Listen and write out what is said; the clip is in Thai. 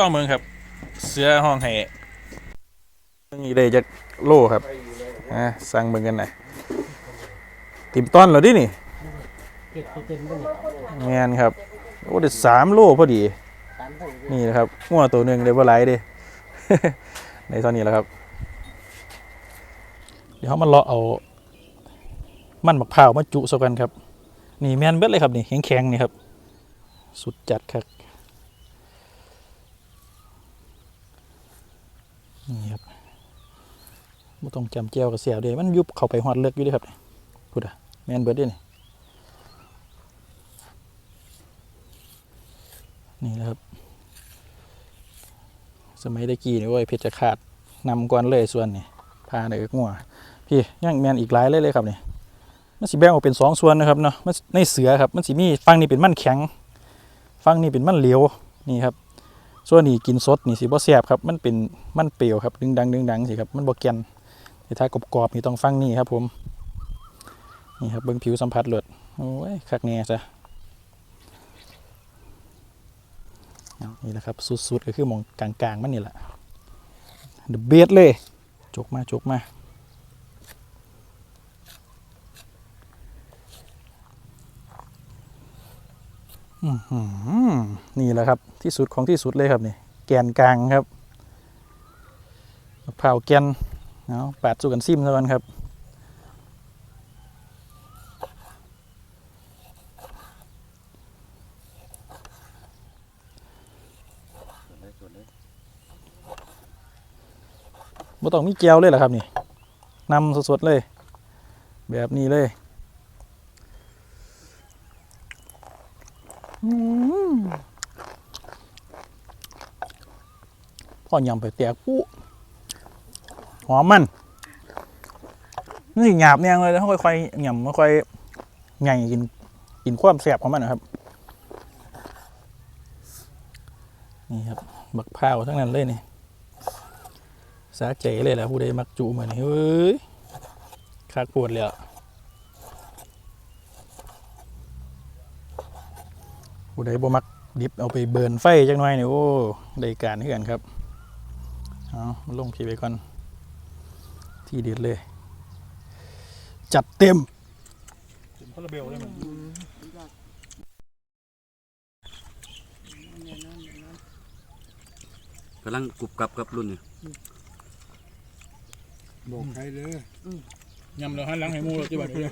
ลองเมืองครับ เสือห้องไห้นี่ได้จากโลครับอะสั่งเบิ่งกันหน่อยติมต้อนเหรอดินี่เจ็ดเปอร์เซ็นต์บ่นี่แมนครับ โอ้ได้สามโลพอดี นี่นะครับงัวตัวหนึ่งได้บ่หลายเด้ในตอนนี้แล้วครับ เดี๋ยวเขามาเลาะเอา มันมะพร้าวมาจุซะกันครับ นี่แมนเบิดเลยครับนี่แข็งๆนี่ครับ สุดจัดครับ นี่ครับไม่ต้องจำเจียวกับเสียวเด้มันยุบเข้าไปหอดเลือกอยู่เด้ครับพูดอะแมนเบิดเด้นี่นี่แหละครับ สมัยตะกี้นี่โอ้ยเพชรขาดนำก่อนเลยส่วนนี่พาเด็กงัวพี่ยังแมนอีกหลายเลยเลยครับนี่มันสิแบ่งออกเป็นสองส่วนนะครับเนาะมันในเสือครับมันสิมีฟังนี่เป็นมันแข็ง ฟังนี่เป็นมันเหลวนี่ครับ ส่วนนี้กินสดนี่สิบ่แซ่บครับ มันเป็นมันเปรี้ยวครับดึงดังดึงดังสิครับมันบ่แกนแต่ถ้ากรอบๆนี่ต้องฟังนี่ครับผมนี่ครับเบิ่งผิวสัมผัสเลือดโอ้ยคักแน่ซะนี่แหละครับสุดๆก็คือมองกลางๆมันนี่แหละเดอะเบเลยจกมาจกมา อื้อหือ นี่แหละครับที่สุดของที่สุดเลยครับนี่แกนกลางครับมะพร้าวแกนเอาปาดสู้กันซิมซะก่อนครับบ่ต้องมีแก้วเลยเหรอครับนี่นำสดๆเลย แบบนี้เลยอืม พอยำไปแตกปุ๊หอมมันนี่หยาบเนี่ยงเลยแล้วค่อยๆหยำค่อยๆใหญ่กินกินความแสบของมันนะครับ นี่ครับ บักพร้าวทั้งนั้นเลยนี่สาใจเลยแหละผู้ใดมักจูมานี่เฮ้ยคักปวดเลยอะ ผู้ใดบ่มักดิบเอาไปเบิร์นไฟจังหน่อยนี่โอ้ได้การเฮือนครับเอามาลงพีไปก่อน ที่เด็ดเลย จัดเต็มพลเบลเลยมันกำลังกรุบกรับกับรุ่นนี่บอกใครเลยยำแล้วหันหลังให้มูเราจะบัดเพื่อ